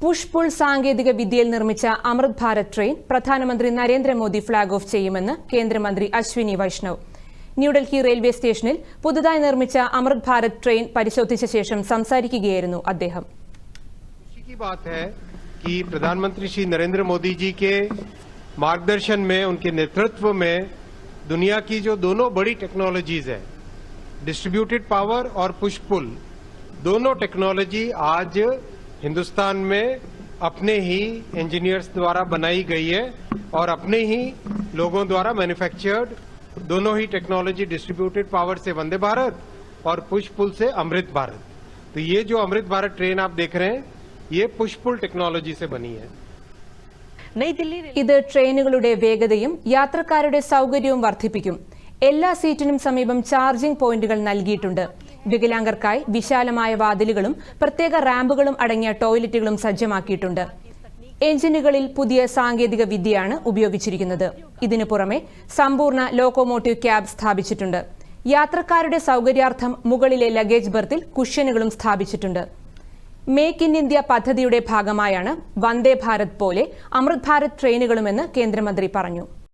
पुष्प पुल सांगेतिक विद्याल निर्मित अमृत भारत ट्रेन प्रधानमंत्री नरेंद्र मोदी फ्लैग ऑफ ചെയ്യുമെന്നു കേന്ദ്രമന്ത്രി അശ്വനി വൈഷ്ണവ് ന്യൂഡൽഹി റെയിൽവേ സ്റ്റേഷനിൽ പുതുതായി നിർമ്മിച്ച അമൃത് ഭാരത് ട്രെയിൻ പരിசோதிച്ച ശേഷം സംസാരിക്കുകയായിരുന്നു അദ്ദേഹം. हिंदुस्तान में अपने ही इंजीनियर्स द्वारा बनाई गई है और अपने ही लोगों द्वारा मैन्युफैक्चर्ड दोनों ही टेक्नोलॉजी डिस्ट्रीब्यूटेड पावर से वंदे भारत और पुश पुल से अमृत भारत तो ये जो अमृत भारत ट्रेन आप देख रहे हैं ये पुश पुल टेक्नोलॉजी से बनी है नई दिल्ली इधर ट्रेन वेगत यात्रा सौकर्य वर्धिपी एल सीट സമീപം चार्जिंग പോയിന്റുകൾ വികലാംഗർക്കായി വിശാലമായ വാതിലുകളും പ്രത്യേക റാമ്പുകളും അടങ്ങിയ ടോയ്ലറ്റുകളും സജ്ജമാക്കിയിട്ടുണ്ട് എഞ്ചിനുകളിൽ പുതിയ സാങ്കേതിക വിദ്യയാണ് ഉപയോഗിച്ചിരിക്കുന്നത് ഇതിനു പുറമെ സമ്പൂർണ്ണ ലോക്കോമോട്ടീവ് ക്യാബ് സ്ഥാപിച്ചിട്ടുണ്ട് യാത്രക്കാരുടെ സൗകര്യാർത്ഥം മുകളിലെ ലഗേജ് ബർത്തിൽ കുഷ്യനുകളും സ്ഥാപിച്ചിട്ടുണ്ട് മേക്ക് ഇൻ ഇന്ത്യ പദ്ധതിയുടെ ഭാഗമായാണ് വന്ദേ ഭാരത് പോലെ അമൃത് ഭാരത് ട്രെയിനുകളുമെന്ന് കേന്ദ്രമന്ത്രി പറഞ്ഞു